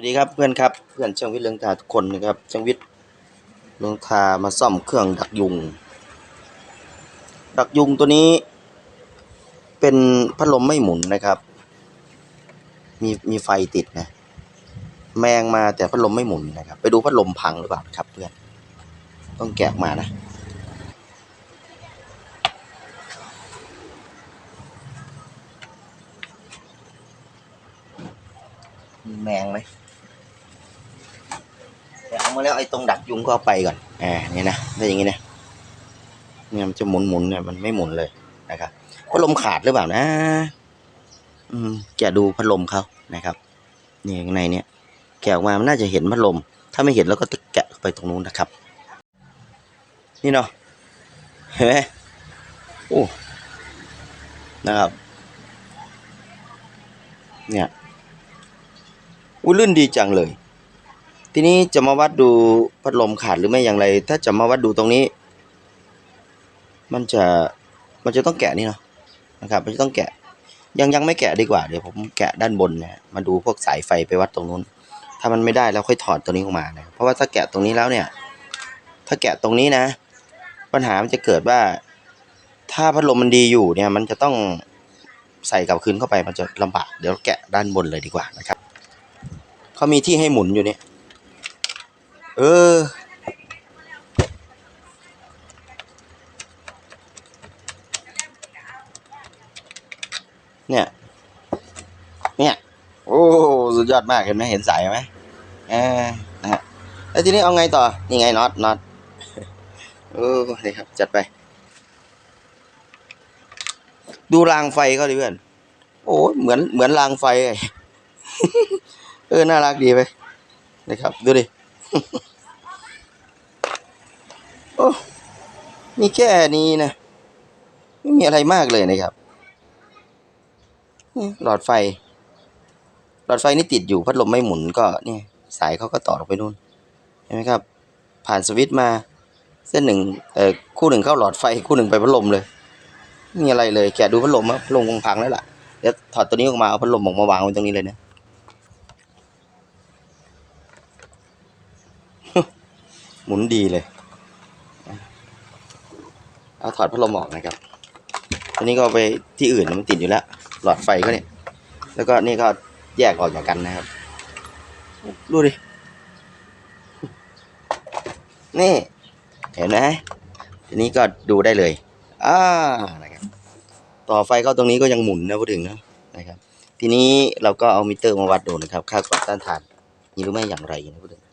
วัสดีครับเพื่อนครับเพื่อนช่างวิทย์เลืองทาทุกคนนะครับช่างวิทย์เลืองทามาซ่อมเครื่องดักยุง ดักยุงตัวนี้ เป็นพัดลมไม่หมุนนะครับ มีมีไฟติดนะ แมงมาแต่พัดลมไม่หมุนนะครับ ไปดูพัดลมพังหรือเปล่าครับ เพื่อน ต้องแกะมานะมีแมงไหม มาแล้วไอ้ตรงดักยุงก็ไปก่อนอ่านี่นะถ้าอย่างงี้นะเนี่ยมันจะหมุนหมุนเนี่ยมันไม่หมุนเลยนะครับพัดลมขาดหรือเปล่านะ อืมแกะดูพัดลมเขานะครับนี่ข้างในเนี่ย แกะออกมามันน่าจะเห็นพัดลม ถ้าไม่เห็นเราก็แกะไปตรงนู้นนะครับ นี่เนาะเห็นไหมโอ้นะครับ เนี่ยอุ้ยลื่นดีจังเลย ทีนี้จะมาวัดดูพัดลมขาดหรือไม่อย่างไร ถ้าจะมาวัดดูตรงนี้ มันจะมันจะต้องแกะนี่เนาะนะครับมันจะต้องแกะ ยังยังไม่แกะดีกว่าเดี๋ยวผมแกะด้านบนนะมาดูพวกสายไฟไปวัดตรงนู้น ถ้ามันไม่ได้แล้วค่อยถอดตัวนี้ออกมานะเพราะว่าถ้าแกะตรงนี้แล้วเนี่ย ถ้าแกะตรงนี้นะ ปัญหามันจะเกิดว่า ถ้าพัดลมมันดีอยู่เนี่ย มันจะต้องใส่กลับคืนเข้าไปมันจะลำบากเดี๋ยวแกะด้านบนเลยดีกว่านะครับเขามีที่ให้หมุนอยู่เนี่ย เออ เนี่ย เนี่ย โอ้ สุดยอดมากเห็นไหมเห็นสายไหมเออนะฮะแล้วทีนี้เอาไงต่อ นี่ไงน็อตน็อตเออนี่ครับ จัดไป ดูรางไฟเขาดิเพื่อน โอ้เหมือนเหมือนรางไฟไงเออ น่ารักดีไปนะครับ ดูดิ โอ้มีแค่นี้นะ ไม่มีอะไรมากเลยนะครับนี่หลอดไฟ หลอดไฟนี่ติดอยู่พัดลมไม่หมุนก็เนี่ย สายเขาก็ต่อไปนู่นเห็นไหมครับ ผ่านสวิตช์มา เส้นหนึ่งเอ่อคู่หนึ่งเข้าหลอดไฟคู่หนึ่งไปพัดลมเลยไม่มีอะไรเลยแกดูพัดลมครับพัดลมคงพังแล้วล่ะเดี๋ยวถอดตัวนี้ออกมาเอาพัดลมออกมาวางไว้ตรงนี้เลยนะหมุนดีเลย เอาถอดพัดลมออกนะครับอันนี้ก็ไปที่อื่นมันติดอยู่แล้ว หลอดไฟก็เนี่ย แล้วก็นี่ก็แยกออกจากกันนะครับ ดูดิ นี่ เห็นไหมทีนี้ก็ดูได้เลยอ่านะครับ ต่อไฟเข้าตรงนี้ก็ยังหมุนนะพูดถึงนะนะครับ ทีนี้เราก็เอามิเตอร์มาวัดดูนะครับ ค่าความต้านทานมีหรือไม่อย่างไรนะพูดถึงมิ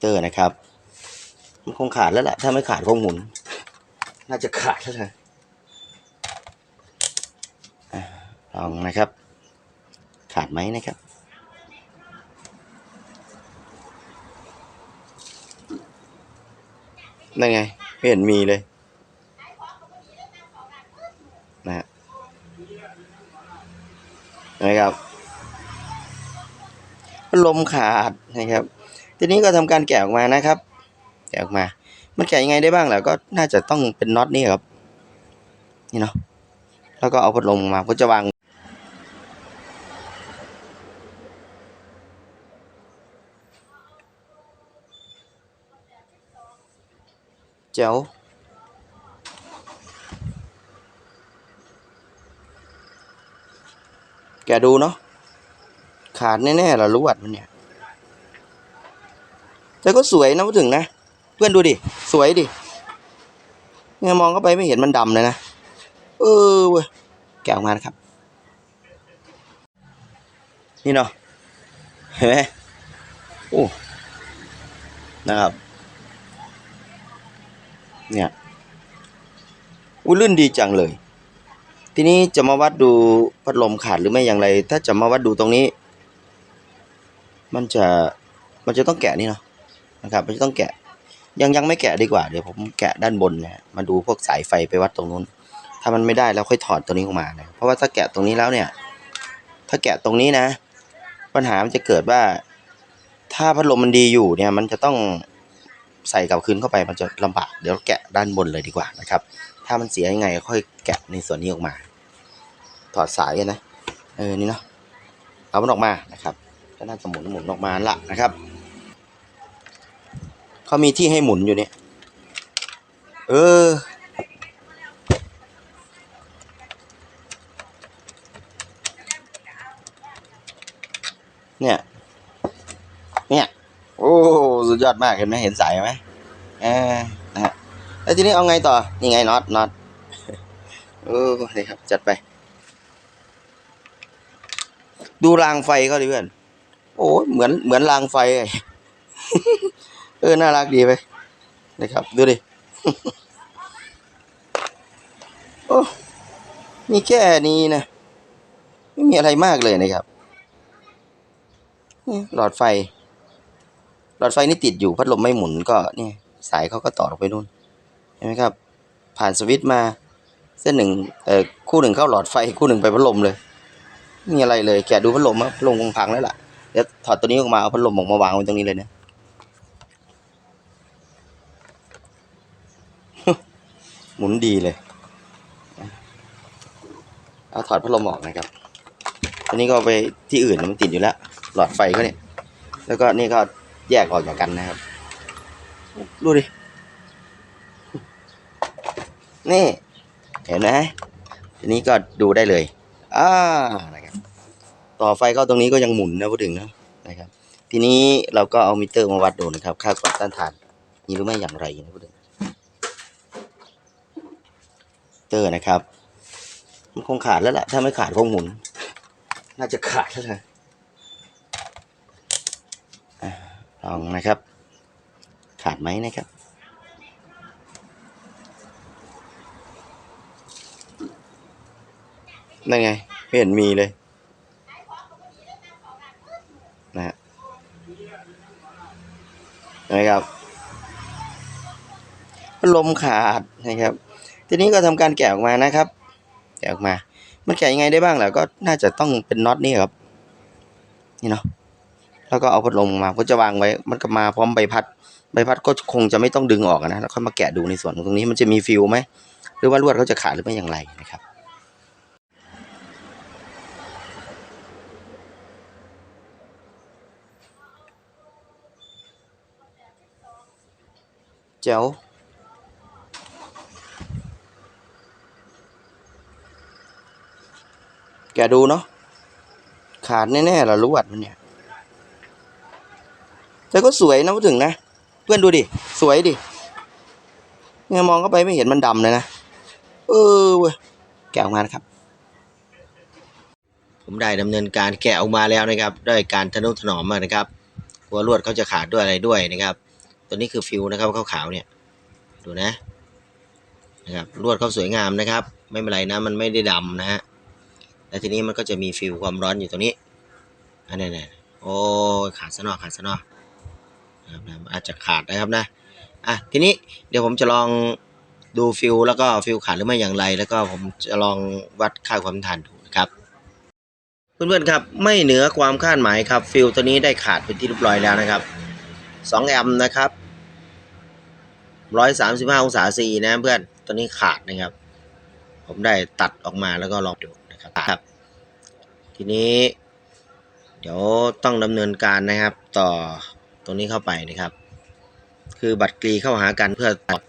เตอร์นะครับ มันคงขาดแล้วแหละถ้าไม่ขาดคงหมุน น่าจะขาดแล้วนะลองนะครับ ขาดไหมนะครับนั่นไง ไม่เห็นมีเลยนะฮะนะครับลมขาดนะครับ ทีนี้ก็ทำการแกะออกมานะครับ แกะออกมา มันแกะยังไงได้บ้างล่ะก็น่าจะต้องเป็นน็อตนี่ครับ นี่เนาะ แล้วก็เอาพัดลมมาก็จะวางเจ๋วแกดูเนาะขาดแน่ๆละลวดมันเนี่ย แต่ก็สวยนะพูดถึงนะ พื่อนดูดิ สวยดิเนี่ยมองเข้าไปไม่เห็นมันดำเลยนะ เออเว้ย แกะออกมานะครับ นี่เนาะ เห็นไหมโอ้ นะครับ เนี่ยอุ้ลื่นดีจังเลย ทีนี้จะมาวัดดูพัดลมขาดหรือไม่อย่างไร ถ้าจะมาวัดดูตรงนี้ มันจะ มันจะต้องแกะนี่เนาะ นะครับ มันจะต้องแกะ ยังยังไม่แกะดีกว่าเดี๋ยวผมแกะด้านบนนะมาดูพวกสายไฟไปวัดตรงนู้น ถ้ามันไม่ได้แล้วค่อยถอดตัวนี้ออกมานะเพราะว่าถ้าแกะตรงนี้แล้วเนี่ย ถ้าแกะตรงนี้นะ ปัญหามันจะเกิดว่า ถ้าพัดลมมันดีอยู่เนี่ย มันจะต้องใส่กลับคืนเข้าไปมันจะลำบากเดี๋ยวแกะด้านบนเลยดีกว่านะครับ ถ้ามันเสียยังไงค่อยแกะในส่วนนี้ออกมา ถอดสายกันนะเออนี่เนาะเอามันออกมานะครับก็น่าจะหมุนหมุนออกมาละนะครับ เขามีที่ให้หมุนอยู่เนี่ย เออ เนี่ย เนี่ย โอ้ สุดยอดมากเห็นไหมเห็นสายไหมเออนะฮะแล้วทีนี้เอาไงต่อ นี่ไงน็อตน็อตเออนี่ครับ จัดไป ดูรางไฟเขาดิเพื่อน โอ้เหมือนเหมือนรางไฟ เออ น่ารักดีไปนะครับ ดูดิ โอ้ มีแค่นี้นะ ไม่มีอะไรมากเลยนะครับ หลอดไฟ หลอดไฟนี่ติดอยู่พัดลมไม่หมุนก็นี่สายเขาก็ต่อออกไปนู่น เห็นไหมครับ ผ่านสวิตช์มา เส้นหนึ่งเอ่อคู่หนึ่งเข้าหลอดไฟคู่หนึ่งไปพัดลมเลยไม่มีอะไรเลย แกดูพัดลมครับพัดลมคงพังแล้วล่ะ เดี๋ยวถอดตัวนี้ออกมาเอาพัดลมออกมาวางไว้ตรงนี้เลยนะ หมุนดีเลย เอาถอดพัดลมออกนะครับอันนี้ก็ไปที่อื่นมันติดอยู่แล้ว หลอดไฟเขาเนี่ย แล้วก็นี่ก็แยกออกจากกันนะครับ ดูดิ นี่ เห็นไหมทีนี้ก็ดูได้เลย อ่า นะครับ ต่อไฟเข้าตรงนี้ก็ยังหมุนนะพูดถึงนะ นะครับ ทีนี้เราก็เอามิเตอร์มาวัดดูนะครับ ค่าความต้านทานมีหรือไม่อย่างไรนะพูดถึงมิ เตอร์นะครับ มันคงขาดแล้วแหละถ้าไม่ขาดคงหมุน น่าจะขาดแล้วนะลองนะครับ ขาดไหมนะครับนั่นไง ไม่เห็นมีเลยนะฮะเห็นครับลมขาดนะครับ ทีนี้ก็ทำการแกะออกมานะครับ แกะออกมา มันแกะยังไงได้บ้างล่ะก็น่าจะต้องเป็นน็อตนี่ครับ นี่เนาะ แล้วก็เอาพัดลมมาก็จะวางไว้ มันก็มาพร้อมใบพัด ใบพัดก็คงจะไม่ต้องดึงออกนะ แล้วค่อยมาแกะดูในส่วนของตรงนี้มันจะมีฟิวไหม หรือว่าลวดเขาจะขาดหรือไม่อย่างไรนะครับเจ๋ว แกดูเนาะขาดแน่ๆละลวดมันเนี่ย แต่ก็สวยนะพูดถึงนะ เพื่อนดูดิ สวยดิเนี่ยมองเข้าไปไม่เห็นมันดำเลยนะ เออเว้ยแกะออกมานะครับ ผมได้ดำเนินการแกะออกมาแล้วนะครับ ด้วยการทนุถนอมมากนะครับกลัวลวดเขาจะขาดด้วยอะไรด้วยนะครับ ตัวนี้คือฟิวนะครับขาวๆเนี่ย ดูนะนะครับลวดเขาสวยงามนะครับ ไม่เป็นไรนะ มันไม่ได้ดำนะฮะ แล้วทีนี้มันก็จะมีฟิวความร้อนอยู่ตรงนี้ อันนี้เนี่ยโอ้ขาดซะหน่อขาดซะหน่อนะครับอาจจะขาดนะครับนะอะทีนี้เดี๋ยวผมจะลองดูฟิวแล้วก็ฟิวขาดหรือไม่อย่างไร แล้วก็ผมจะลองวัดค่าความต้านทานดูนะครับเพื่อนๆครับไม่เหนือความคาดหมายครับฟิวตัวนี้ได้ขาดเป็นที่เรียบร้อยแล้วนะครับ2แอมป์นะครับ135 องศาซีนะเพื่อนตัวนี้ขาดนะครับ ผมได้ตัดออกมาแล้วก็ลองดู ครับครับ ทีนี้ เดี๋ยวต้องดำเนินการนะครับ ต่อตรงนี้เข้าไปนะครับ คือบัตรกรีเข้าหากันเพื่อตัด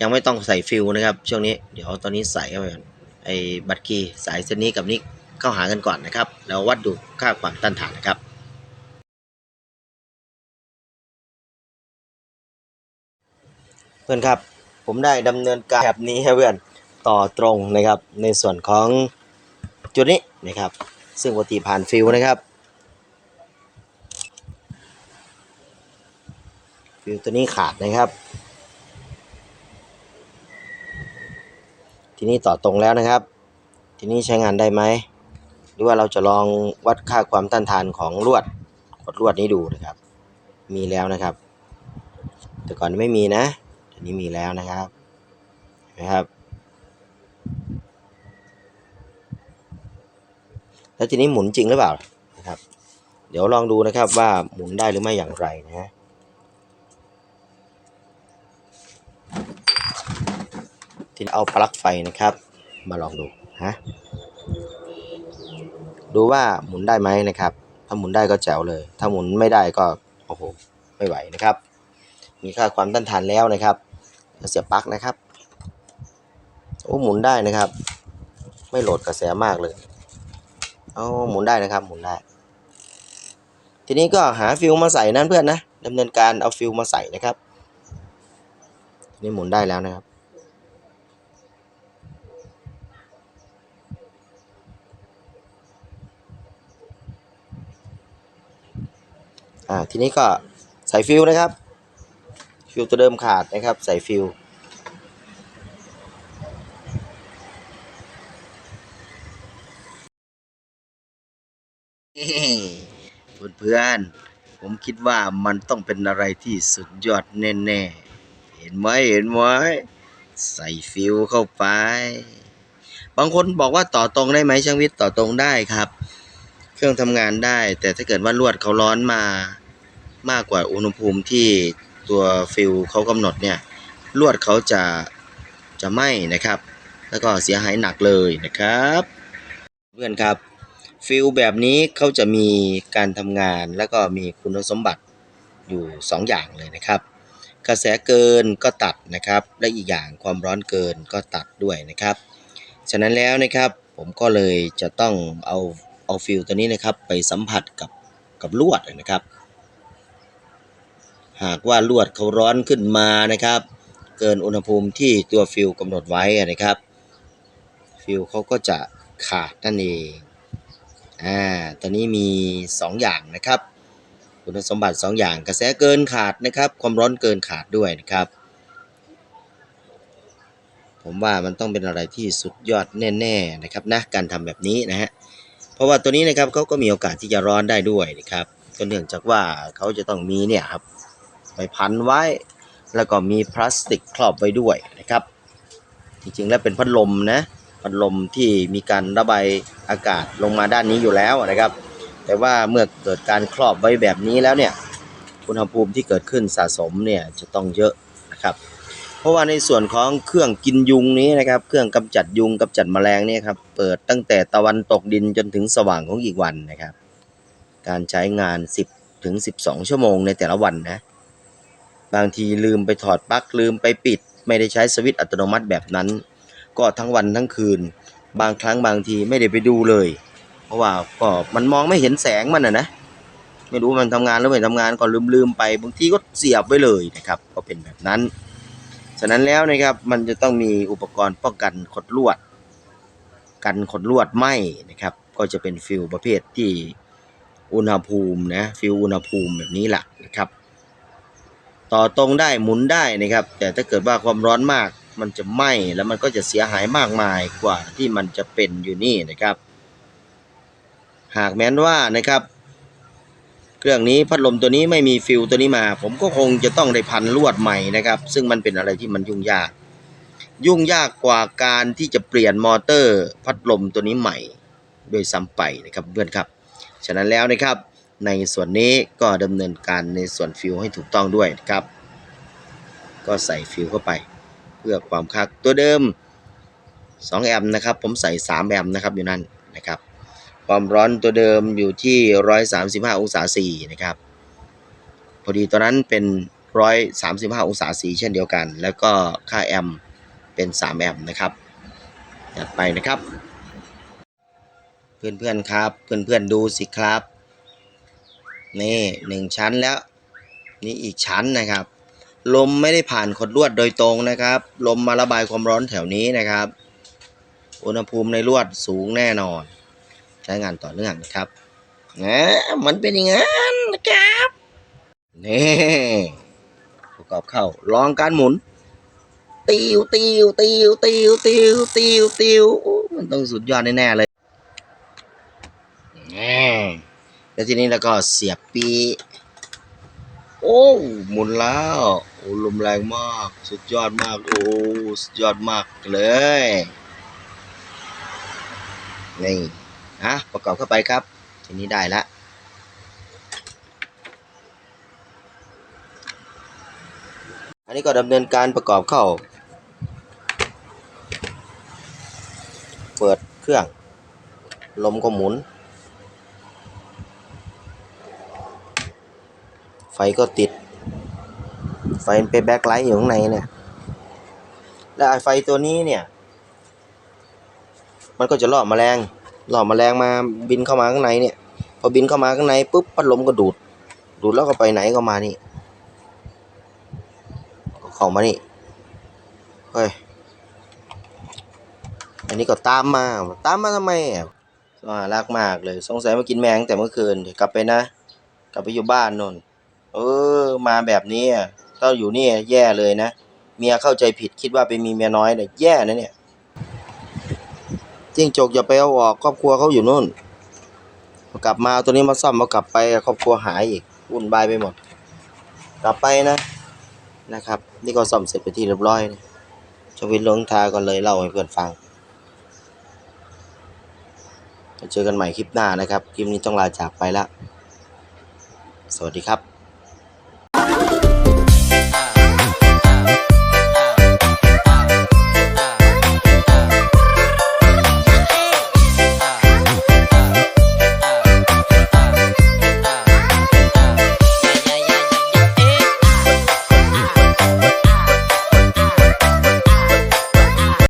ยังไม่ต้องใส่ฟิวนะครับ ช่วงนี้เดี๋ยวตอนนี้ใส่เข้าไปก่อนไอ้บัตรกรีสายเส้นนี้กับนี้เข้าหากันก่อนนะครับ แล้ววัดดูค่าความต้านทานนะครับเพื่อนครับ ผมได้ดำเนินการแบบนี้ให้เพื่อนต่อตรงนะครับ ในส่วนของ จุดนี้นะครับ ซึ่งปกติผ่านฟิวนะครับ ฟิวตัวนี้ขาดนะครับ ทีนี้ต่อตรงแล้วนะครับ ทีนี้ใช้งานได้ไหม หรือว่าเราจะลองวัดค่าความต้านทานของลวดขดลวดนี้ดูนะครับ มีแล้วนะครับ แต่ก่อนไม่มีนะทีนี้มีแล้วนะครับนะครับ แล้วทีนี้หมุนจริงหรือเปล่านะครับ เดี๋ยวลองดูนะครับว่าหมุนได้หรือไม่อย่างไรนะฮะทีนี้เอาปลั๊กไฟนะครับ มาลองดูฮะดูว่าหมุนได้ไหมนะครับ ถ้าหมุนได้ก็แจ๋วเลย ถ้าหมุนไม่ได้ก็โอ้โหไม่ไหวนะครับ มีค่าความต้านทานแล้วนะครับเสียบปลั๊กนะครับโอ้หมุนได้นะครับ ไม่โหลดกระแสมากเลย เอาหมุนได้นะครับ หมุนได้ ทีนี้ก็หาฟิลมาใส่นั่นเพื่อนนะดำเนินการเอาฟิลมาใส่นะครับทีนี่หมุนได้แล้วนะครับ อ่า ทีนี้ก็ใส่ฟิลนะครับ ฟิลตัวเดิมขาดนะครับ ใส่ฟิล เพื่อนๆ ผมคิดว่ามันต้องเป็นอะไรที่สุดยอดแน่ๆ เห็นไหมเห็นไหมใส่ฟิลเข้าไป บางคนบอกว่าต่อตรงได้ไหมช่างวิทย์ต่อตรงได้ครับ เครื่องทำงานได้ แต่ถ้าเกิดว่าลวดเขาร้อนมามากกว่าอุณหภูมิที่ตัวฟิลเขากำหนดเนี่ย ลวดเขาจะจะไหม้นะครับ แล้วก็เสียหายหนักเลยนะครับ เพื่อนครับ ฟิลแบบนี้เขาจะมีการทำงานแล้วก็มีคุณสมบัติอยู่ 2 อย่างเลยนะครับ กระแสเกินก็ตัดนะครับ และอีกอย่างความร้อนเกินก็ตัดด้วยนะครับ ฉะนั้นแล้วนะครับผมก็เลยจะต้องเอาเอาฟิลตัวนี้นะครับไปสัมผัสกับกับลวดนะครับ หากว่าลวดเขาร้อนขึ้นมานะครับ เกินอุณหภูมิที่ตัวฟิลกำหนดไว้นะครับ ฟิลเขาก็จะขาดนั่นเอง อ่าตอนนี้มี 2 อย่างนะครับ คุณสมบัติ 2 อย่างกระแสเกินขาดนะครับ ความร้อนเกินขาดด้วยนะครับ ผมว่ามันต้องเป็นอะไรที่สุดยอดแน่ๆนะครับนะการทำแบบนี้นะฮะเพราะว่าตัวนี้นะครับเขาก็มีโอกาสที่จะร้อนได้ด้วยนะครับก็เนื่องจากว่าเขาจะต้องมีเนี่ยครับไปพันไว้ แล้วก็มีพลาสติกครอบไว้ด้วยนะครับ จริงๆแล้วเป็นพัดลมนะ พัดลมที่มีการระบายอากาศลงมาด้านนี้อยู่แล้วนะครับ แต่ว่าเมื่อเกิดการครอบไว้แบบนี้แล้วเนี่ยอุณหภูมิที่เกิดขึ้นสะสมเนี่ยจะต้องเยอะนะครับ เพราะว่าในส่วนของเครื่องกินยุงนี้นะครับ เครื่องกำจัดยุงกำจัดแมลงเนี่ยครับเปิดตั้งแต่ตะวันตกดินจนถึงสว่างของอีกวันนะครับ การใช้งาน 10ถึง12 ชั่วโมงในแต่ละวันนะบางทีลืมไปถอดปลั๊กลืมไปปิด ไม่ได้ใช้สวิตช์อัตโนมัติแบบนั้น ก็ทั้งวันทั้งคืน บางครั้งบางทีไม่ได้ไปดูเลย เพราะว่าก็มันมองไม่เห็นแสงมันนะนะไม่รู้มันทำงานหรือไม่ทำงานก็ลืมลืมไปบางทีก็เสียบไว้เลยนะครับก็เป็นแบบนั้น ฉะนั้นแล้วนะครับมันจะต้องมีอุปกรณ์ป้องกันขดลวด กันขดลวดไหมนะครับ ก็จะเป็นฟิลประเภทที่อุณหภูมินะฟิลอุณหภูมิแบบนี้แหละนะครับ ต่อตรงได้หมุนได้นะครับ แต่ถ้าเกิดว่าความร้อนมาก มันจะไหม้แล้วมันก็จะเสียหายมากมายกว่าที่มันจะเป็นอยู่นี่นะครับ หากแม้นว่านะครับ เครื่องนี้พัดลมตัวนี้ไม่มีฟิลตัวนี้มา ผมก็คงจะต้องได้พันลวดใหม่นะครับ ซึ่งมันเป็นอะไรที่มันยุ่งยาก ยุ่งยากกว่าการที่จะเปลี่ยนมอเตอร์ พัดลมตัวนี้ใหม่โดวยซ้ำไปนะครับเพื่อนครับ ฉะนั้นแล้วนะครับในส่วนนี้ก็ดำเนินการในส่วนฟิลให้ถูกต้องด้วยนะครับ ก็ใส่ฟิลเข้าไป พื่อความคักตัวเดิม 2 แอมป์นะครับ ผมใส่ 3 แอมป์นะครับอยู่นั่นนะครับ ความร้อนตัวเดิมอยู่ที่ 135 องศาซีนะครับ พอดีตัวนั้นเป็น 135 องศาซีเช่นเดียวกัน แล้วก็ค่าแอมป์เป็น 3 แอมป์นะครับจัดไปนะครับ เพื่อนๆครับ เพื่อนๆดูสิครับ นี่หนึ่งชั้นแล้ว นี่อีกชั้นนะครับ ลมไม่ได้ผ่านขดลวดโดยตรงนะครับ ลมมาระบายความร้อนแถวนี้นะครับ อุณหภูมิในลวดสูงแน่นอน ใช้งานต่อเนื่องนะครับนะมันเป็นอย่างนั้นนะครับนี่ประกอบเข้าลองการหมุน ติวติวติวติวติวติวติวมันต้องสุดยอดแน่ๆเลยนี่แล้วทีนี้แล้วก็เสียบปี โอ้หมุนแล้วโอ้ลมแรงมาก สุดยอดมาก โอ้สุดยอดมากเลยนี่อะประกอบเข้าไปครับ ทีนี้ได้ละอันนี้ก็ดำเนินการประกอบเข้า เปิดเครื่อง ลมก็หมุน ฟก็ติด ไฟมันเป็นแบ็คไลท์อยู่ข้างในเนี่ย และไอไฟตัวนี้เนี่ย มันก็จะล่อแมลงล่อแมลงมาบินเข้ามาข้างในเนี่ย พอบินเข้ามาข้างในปุ๊บพัดลมก็ดูด ดูดแล้วก็ไปไหนก็มานี่ก็เข้ามานี่เฮ้ยอันนี้ก็ตามมา ตามมาทำไมอะน่ารักมากเลย สงสัยมากินแมงแต่เมื่อคืนเดี๋ยวกลับไปนะ กลับไปอยู่บ้านนน เออ มาแบบนี้ถ้าอยู่นี่แย่เลยนะ เมียเข้าใจผิดคิดว่าไปมีเมียน้อยเนี่ยแย่นะเนี่ยจิ้งจกอย่าไปเอาออกครอบครัวเขาอยู่นู่น กลับมาเอาตัวนี้มาซ่อมเอากลับไปครอบครัวหายอีกวุ่นวายไปหมด กลับไปนะนะครับ นี่ก็ซ่อมเสร็จไปที่เรียบร้อยนะชวินลงทาก่อนเลยเล่าให้เพื่อนฟังเจอกันใหม่คลิปหน้านะครับ คลิปนี้ต้องลาจากไปละ สวัสดีครับ